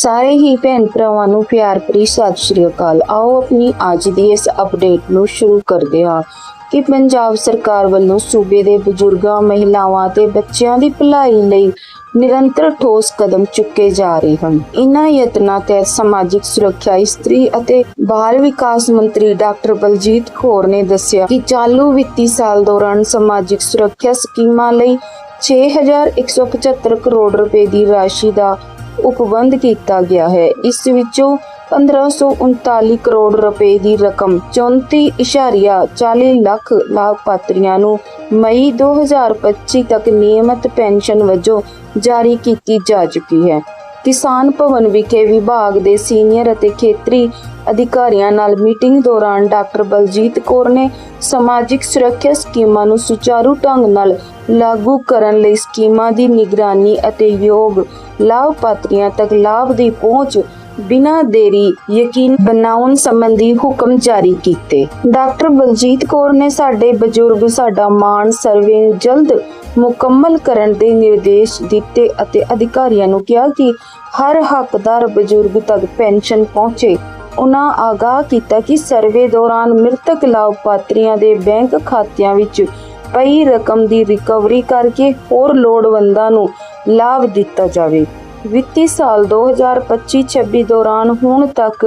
ਸਾਰੇ ਹੀ ਭੈਣ ਭਰਾਵਾਂ ਨੂੰ ਪਿਆਰ ਭਰੀ ਸਤਿ ਸ਼੍ਰੀ ਅਕਾਲ। ਆਓ ਆਪਣੀ ਅੱਜ ਦੀ ਇਸ ਅਪਡੇਟ ਨੂੰ ਸ਼ੁਰੂ ਕਰਦੇ ਹਾਂ ਕਿ ਪੰਜਾਬ ਸਰਕਾਰ ਵੱਲੋਂ ਸੂਬੇ ਦੇ ਬਜ਼ੁਰਗਾਂ, ਮਹਿਲਾਵਾਂ ਤੇ ਬੱਚਿਆਂ ਦੀ ਭਲਾਈ ਲਈ ਨਿਰੰਤਰ ਠੋਸ ਕਦਮ ਚੁੱਕੇ ਜਾ ਰਹੇ ਹਨ। ਇਨ੍ਹਾਂ ਯਤਨਾਂ ਤਹਿਤ ਸਮਾਜਿਕ ਸੁਰੱਖਿਆ ਇਸਤਰੀ ਅਤੇ ਬਾਲ ਵਿਕਾਸ ਮੰਤਰੀ ਡਾਕਟਰ ਬਲਜੀਤ ਕੌਰ ਨੇ ਦੱਸਿਆ ਕਿ ਚਾਲੂ ਵਿੱਤੀ ਸਾਲ ਦੌਰਾਨ ਸਮਾਜਿਕ ਸੁਰੱਖਿਆ ਸਕੀਮਾਂ ਲਈ 6175 ਕਰੋੜ ਰੁਪਏ ਦੀ ਰਾਸ਼ੀ ਦਾ ਉਪਬੰਧ ਕੀਤਾ ਗਿਆ ਹੈ। ਇਸ ਵਿੱਚੋਂ 1539 ਕਰੋੜ ਰੁਪਏ ਦੀ ਰਕਮ 34.40 ਲੱਖ ਲਾਭਪਾਤਰੀਆਂ ਨੂੰ ਮਈ 2025 ਤੱਕ ਨਿਯਮਤ ਪੈਨਸ਼ਨ ਵਜੋਂ ਜਾਰੀ ਕੀਤੀ ਜਾ ਚੁੱਕੀ ਹੈ। ਕਿਸਾਨ ਭਵਨ ਵਿਖੇ ਵਿਭਾਗ ਦੇ ਸੀਨੀਅਰ ਅਤੇ ਖੇਤਰੀ ਅਧਿਕਾਰੀਆਂ ਨਾਲ ਮੀਟਿੰਗ ਦੌਰਾਨ ਡਾਕਟਰ ਬਲਜੀਤ ਕੌਰ ਨੇ ਸਮਾਜਿਕ ਸੁਰੱਖਿਆ ਸਕੀਮਾਂ ਨੂੰ ਸੁਚਾਰੂ ਢੰਗ ਨਾਲ ਲਾਗੂ ਕਰਨ ਲਈ ਸਕੀਮਾਂ ਦੀ ਨਿਗਰਾਨੀ ਅਤੇ ਯੋਗ ਲਾਭਪਾਤਰੀਆਂ ਤੱਕ ਲਾਭ ਦੀ ਪਹੁੰਚ ਬਿਨਾਂ ਦੇਰੀ ਯਕੀਨ ਬਣਾਉਣ ਸੰਬੰਧੀ ਹੁਕਮ ਜਾਰੀ ਕੀਤੇ। ਡਾਕਟਰ ਬਲਜੀਤ ਕੌਰ ਨੇ ਸਾਡੇ ਬਜ਼ੁਰਗ, ਸਾਡਾ ਮਾਣ, ਸਰਵੇ ਨੂੰ ਜਲਦ ਮੁਕੰਮਲ ਕਰਨ ਦੇ ਨਿਰਦੇਸ਼ ਦਿੱਤੇ ਅਤੇ ਅਧਿਕਾਰੀਆਂ ਨੂੰ ਕਿਹਾ ਕਿ ਹਰ ਹੱਕਦਾਰ ਬਜ਼ੁਰਗ ਤੱਕ ਪੈਨਸ਼ਨ ਪਹੁੰਚੇ। ਉਹਨਾਂ ਆਗਾਹ ਕੀਤਾ ਕਿ ਸਰਵੇ ਦੌਰਾਨ ਮ੍ਰਿਤਕ ਲਾਭਪਾਤਰੀਆਂ ਦੇ ਬੈਂਕ ਖਾਤਿਆਂ ਵਿੱਚ ਪਈ ਰਕਮ ਦੀ ਰਿਕਵਰੀ ਕਰਕੇ ਹੋਰ ਲੋੜਵੰਦਾਂ ਨੂੰ ਲਾਭ ਦਿੱਤਾ ਜਾਵੇ। ਵਿੱਤੀ ਸਾਲ 2025-26 ਦੌਰਾਨ ਹੁਣ ਤੱਕ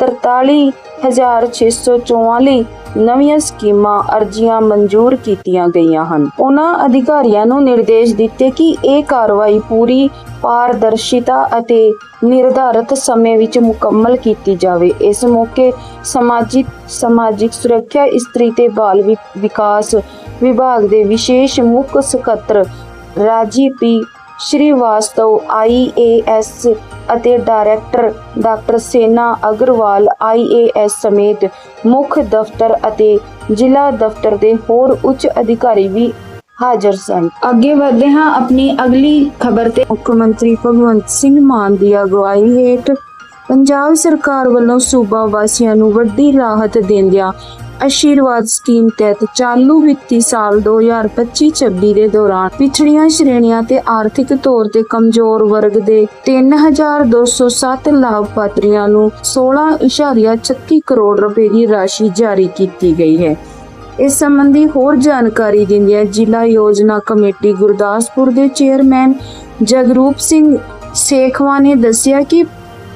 43644 ਨਵੀਆਂ ਸਕੀਮਾਂ ਅਰਜ਼ੀਆਂ ਮਨਜ਼ੂਰ ਕੀਤੀਆਂ ਗਈਆਂ ਹਨ। ਉਹਨਾਂ ਅਧਿਕਾਰੀਆਂ ਨੂੰ ਨਿਰਦੇਸ਼ ਦਿੱਤੇ ਕਿ ਇਹ ਕਾਰਵਾਈ ਪੂਰੀ ਪਾਰਦਰਸ਼ਿਤਾ ਅਤੇ ਨਿਰਧਾਰਤ ਸਮੇਂ ਵਿੱਚ ਮੁਕੰਮਲ ਕੀਤੀ ਜਾਵੇ। ਇਸ ਮੌਕੇ ਸਮਾਜਿਕ ਸਮਾਜਿਕ ਸੁਰੱਖਿਆ, ਇਸਤਰੀ ਤੇ ਬਾਲ ਵਿ- ਵਿਕਾਸ ਵਿਭਾਗ ਦੇ ਵਿਸ਼ੇਸ਼ ਮੁੱਖ ਸਕੱਤਰ ਰਾਜੀ ਪੀ ਸ਼੍ਰੀਵਾਸਤਵ ਆਈਏਐਸ ਅਤੇ director doctor Sena Agarwal IAS ਸਮੇਤ ਮੁੱਖ ਦਫ਼ਤਰ ਅਤੇ ਜ਼ਿਲ੍ਹਾ ਦਫ਼ਤਰ ਦੇ ਹੋਰ ਉੱਚ ਅਧਿਕਾਰੀ ਵੀ ਹਾਜ਼ਰ ਸਨ। ਅੱਗੇ ਵਧਦੇ ਹਾਂ ਆਪਣੀ ਅਗਲੀ ਖਬਰ ਤੇ। ਮੁੱਖ ਮੰਤਰੀ ਭਗਵੰਤ ਸਿੰਘ ਮਾਨ ਦੀ ਅਗਵਾਈ ਹੇਠ ਪੰਜਾਬ ਸਰਕਾਰ ਵੱਲੋਂ ਸੂਬਾ ਵਾਸੀਆਂ ਨੂੰ ਵੱਡੀ ਰਾਹਤ ਦਿੰਦਿਆਂ ਆਸ਼ੀਰਵਾਦ ਸਕੀਮ ਤਹਿਤ ਚਾਲੂ ਵਿੱਤੀ ਸਾਲ 2025-26 ਦੇ ਦੌਰਾਨ ਪਿਛੜੀਆਂ ਸ਼੍ਰੇਣੀਆਂ ਤੇ ਆਰਥਿਕ ਤੌਰ ਤੇ ਕਮਜ਼ੋਰ ਵਰਗ ਦੇ 3207 ਲਾਭਪਾਤਰੀਆਂ ਨੂੰ 16.36 ਕਰੋੜ ਰੁਪਏ ਦੀ ਰਾਸ਼ੀ ਜਾਰੀ ਕੀਤੀ ਗਈ ਹੈ। ਇਸ ਸੰਬੰਧੀ ਹੋਰ ਜਾਣਕਾਰੀ ਦਿੰਦਿਆਂ ਜ਼ਿਲ੍ਹਾ ਯੋਜਨਾ ਕਮੇਟੀ ਗੁਰਦਾਸਪੁਰ ਦੇ ਚੇਅਰਮੈਨ ਜਗਰੂਪ ਸਿੰਘ ਸੇਖਵਾ ਨੇ ਦੱਸਿਆ ਕਿ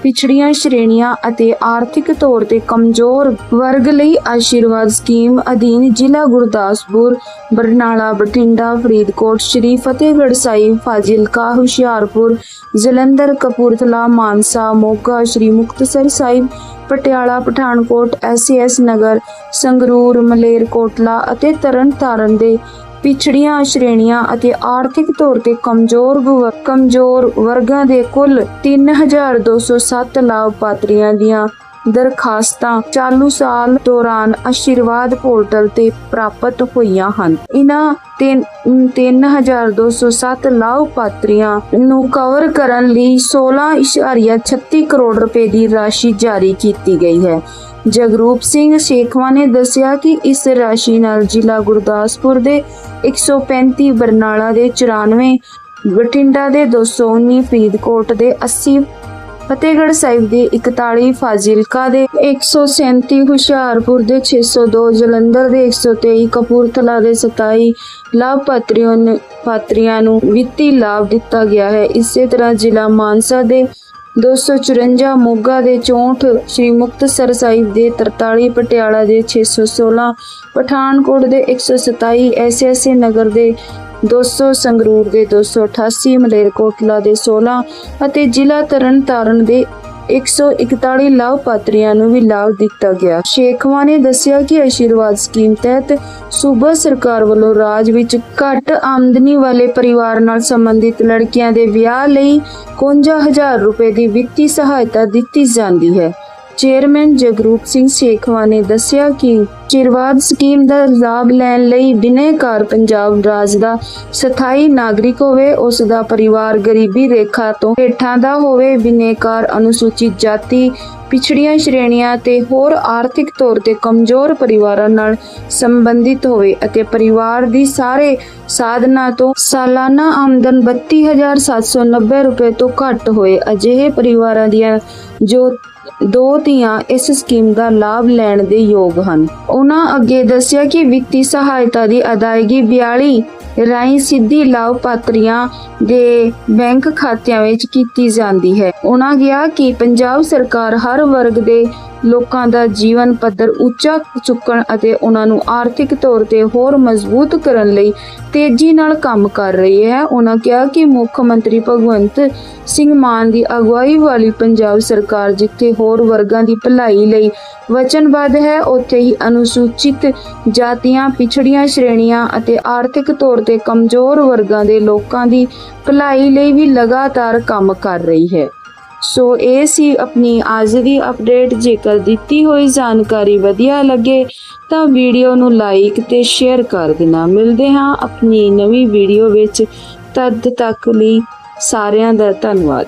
ਪਿਛੜੀਆਂ ਸ਼੍ਰੇਣੀਆਂ ਅਤੇ ਆਰਥਿਕ ਤੌਰ ਤੇ ਕਮਜ਼ੋਰ ਵਰਗ ਲਈ ਆਸ਼ੀਰਵਾਦ ਸਕੀਮ ਅਧੀਨ ਜ਼ਿਲ੍ਹਾ ਗੁਰਦਾਸਪੁਰ, ਬਰਨਾਲਾ, ਬਠਿੰਡਾ, ਫਰੀਦਕੋਟ, ਸ਼੍ਰੀ ਫਤਿਹਗੜ੍ਹ ਸਾਹਿਬ, ਫਾਜ਼ਿਲਕਾ, ਹੁਸ਼ਿਆਰਪੁਰ, ਜਲੰਧਰ, ਕਪੂਰਥਲਾ, ਮਾਨਸਾ, ਮੋਗਾ, ਸ਼੍ਰੀ ਮੁਕਤਸਰ ਸਾਹਿਬ, ਪਟਿਆਲਾ, ਪਠਾਨਕੋਟ ਐਸਐਸ ਨਗਰ, ਸੰਗਰੂਰ, ਮਲੇਰਕੋਟਲਾ ਅਤੇ ਤਰਨਤਾਰਨ ਦੇ ਪਿਛੜੀਆਂ ਸ਼੍ਰੇਣੀਆਂ ਅਤੇ ਆਰਥਿਕ ਤੌਰ ਤੇ ਕਮਜ਼ੋਰ ਗੁ- ਕਮਜ਼ੋਰ ਵਰਗਾਂ ਦੇ ਕੁੱਲ 3207 ਲਾਭਪਾਤਰੀਆਂ ਦੀਆਂ ਦਰਖਾਸਤਾਂ ਚਾਲੂ ਸਾਲ ਦੌਰਾਨ ਆਸ਼ੀਰਵਾਦ ਪੋਰਟਲ ਤੇ ਪ੍ਰਾਪਤ ਹੋਈਆਂ ਹਨ। ਇਨ੍ਹਾਂ ਤਿੰਨ 3207 ਲਾਭਪਾਤਰੀਆਂ ਨੂੰ ਕਵਰ ਕਰਨ ਲਈ 16.36 ਕਰੋੜ ਰੁਪਏ ਦੀ ਰਾਸ਼ੀ ਜਾਰੀ ਕੀਤੀ ਗਈ ਹੈ। ਜਗਰੂਪ ਸਿੰਘ ਸ਼ੇਖਵਾ ਨੇ ਦੱਸਿਆ ਕਿ ਇਸ ਰਾਸ਼ੀ ਨਾਲ ਜ਼ਿਲ੍ਹਾ ਗੁਰਦਾਸਪੁਰ ਦੇ 135 ਬਰਨਾਲਾ ਦੇ 94 ਬਠਿੰਡਾ ਦੇ 219 ਫਰੀਦਕੋਟ ਦੇ 80 ਫਤਿਹਗੜ੍ਹ ਸਾਹਿਬ ਦੇ 41 ਫਾਜ਼ਿਲਕਾ ਦੇ 137 ਹੁਸ਼ਿਆਰਪੁਰ ਦੇ 602 ਜਲੰਧਰ ਦੇ 123 ਕਪੂਰਥਲਾ ਦੇ 27 ਲਾਭਪਾਤਰੀਆਂ ਨੂੰ ਪਾਤਰੀਆਂ ਨੂੰ ਵਿੱਤੀ ਲਾਭ ਦਿੱਤਾ ਗਿਆ ਹੈ। ਇਸੇ ਤਰ੍ਹਾਂ ਜ਼ਿਲ੍ਹਾ ਮਾਨਸਾ ਦੇ 254 ਮੋਗਾ ਦੇ 64 ਸ਼੍ਰੀ ਮੁਕਤਸਰ ਸਾਹਿਬ ਦੇ 43 ਪਟਿਆਲਾ ਦੇ 616 ਪਠਾਨਕੋਟ ਦੇ 127 ਐਸੇ ਨਗਰ ਦੇ 200 ਸੰਗਰੂਰ ਦੇ 288 ਮਲੇਰਕੋਟਲਾ ਦੇ 16 ਅਤੇ ਜ਼ਿਲ੍ਹਾ ਤਰਨਤਾਰਨ ਦੇ 141 ਲਾਭਪਾਤਰੀਆਂ ਨੂੰ ਵੀ ਲਾਭ ਦਿੱਤਾ ਗਿਆ। ਸ਼ੇਖਵਾ ਨੇ ਦੱਸਿਆ ਕਿ ਆਸ਼ੀਰਵਾਦ ਸਕੀਮ ਤਹਿਤ ਸੂਬਾ ਸਰਕਾਰ ਵੱਲੋਂ ਰਾਜ ਵਿੱਚ ਘੱਟ ਆਮਦਨੀ ਵਾਲੇ ਪਰਿਵਾਰ ਨਾਲ ਸੰਬੰਧਿਤ ਲੜਕੀਆਂ ਦੇ ਵਿਆਹ ਲਈ 51000 ਰੁਪਏ ਦੀ ਵਿੱਤੀ ਸਹਾਇਤਾ ਦਿੱਤੀ ਜਾਂਦੀ ਹੈ। ਚੇਅਰਮੈਨ ਜਗਰੂਪ ਸਿੰਘ ਸ਼ੇਖਵਾ ਨੇ ਦੱਸਿਆ ਕਿ ਚਿਰਵਾਦ ਸਕੀਮ ਦਾ ਲਾਭ ਲੈਣ ਲਈ ਬਿਨੈਕਾਰ ਪੰਜਾਬ ਰਾਜ ਦਾ ਸਥਾਈ ਨਾਗਰਿਕ ਹੋਵੇ, ਉਸ ਦਾ ਪਰਿਵਾਰ ਗਰੀਬੀ ਰੇਖਾ ਤੋਂ ਹੇਠਾਂ ਦਾ ਹੋਵੇ, ਬਿਨੈਕਾਰ ਅਨੁਸੂਚਿਤ ਜਾਤੀ ਪਿਛੜੀਆਂ ਸ਼੍ਰੇਣੀਆਂ ਤੇ ਹੋਰ ਆਰਥਿਕ ਤੌਰ ਤੇ ਕਮਜ਼ੋਰ ਪਰਿਵਾਰਾਂ ਨਾਲ ਸੰਬੰਧਿਤ ਹੋਵੇ ਅਤੇ ਪਰਿਵਾਰ ਦੀ ਸਾਰੇ ਸਾਧਨਾਂ ਤੋਂ ਸਾਲਾਨਾ ਆਮਦਨ 32790 ਰੁਪਏ ਤੋਂ ਘੱਟ ਹੋਏ। ਅਜਿਹੇ ਪਰਿਵਾਰਾਂ ਦੀਆਂ ਜੋ ਦੋ ਧੀਆਂ ਇਸ ਸਕੀਮ ਦਾ ਲਾਭ ਲੈਣ ਦੇ ਯੋਗ ਹਨ। ਉਹਨਾਂ ਅੱਗੇ ਦੱਸਿਆ ਕਿ ਵਿੱਤੀ ਸਹਾਇਤਾ ਦੀ ਅਦਾਇਗੀ 42 ਰਾਹੀਂ ਸਿੱਧੀ ਲਾਭਪਾਤਰੀਆਂ ਦੇ ਬੈਂਕ ਖਾਤਿਆਂ ਵਿੱਚ ਕੀਤੀ ਜਾਂਦੀ ਹੈ। ਉਹਨਾਂ ਕਿਹਾ ਕਿ ਪੰਜਾਬ ਸਰਕਾਰ ਹਰ ਵਰਗ ਦੇ ਲੋਕਾਂ ਦਾ ਜੀਵਨ ਪੱਧਰ ਉੱਚਾ ਚੁੱਕਣ ਅਤੇ ਉਹਨਾਂ ਨੂੰ ਆਰਥਿਕ ਤੌਰ ਤੇ ਹੋਰ ਮਜ਼ਬੂਤ ਕਰਨ ਲਈ ਤੇਜ਼ੀ ਨਾਲ ਕੰਮ ਕਰ ਰਹੀ ਹੈ। ਉਹਨਾਂ ਕਿਹਾ ਕਿ ਮੁੱਖ ਮੰਤਰੀ ਭਗਵੰਤ ਸਿੰਘ ਮਾਨ ਦੀ ਅਗਵਾਈ ਵਾਲੀ ਪੰਜਾਬ ਸਰਕਾਰ ਜਿੱਥੇ ਹੋਰ ਵਰਗਾਂ ਦੀ ਭਲਾਈ ਲਈ ਵਚਨਬੱਧ ਹੈ, ਉੱਥੇ ਹੀ ਅਨੁਸੂਚਿਤ ਜਾਤੀਆਂ, ਪਿਛੜੀਆਂ ਸ਼੍ਰੇਣੀਆਂ ਅਤੇ ਆਰਥਿਕ ਤੌਰ ਤੇ ਕਮਜ਼ੋਰ ਵਰਗਾਂ ਦੇ ਲੋਕਾਂ ਦੀ ਭਲਾਈ ਲਈ ਵੀ ਲਗਾਤਾਰ ਕੰਮ ਕਰ ਰਹੀ ਹੈ। ਸੋ ਇਹ ਸੀ ਆਪਣੀ ਅੱਜ ਦੀ ਅਪਡੇਟ ਜੇਕਰ ਦਿੱਤੀ ਹੋਈ ਜਾਣਕਾਰੀ ਵਧੀਆ ਲੱਗੇ ਤਾਂ ਵੀਡੀਓ ਨੂੰ ਲਾਈਕ ਤੇ ਸ਼ੇਅਰ ਕਰ ਦੇਣਾ। ਮਿਲਦੇ ਹਾਂ ਆਪਣੀ ਨਵੀਂ ਵੀਡੀਓ ਵਿੱਚ। ਤਦ ਤੱਕ ਲਈ ਸਾਰਿਆਂ ਦਾ ਧੰਨਵਾਦ।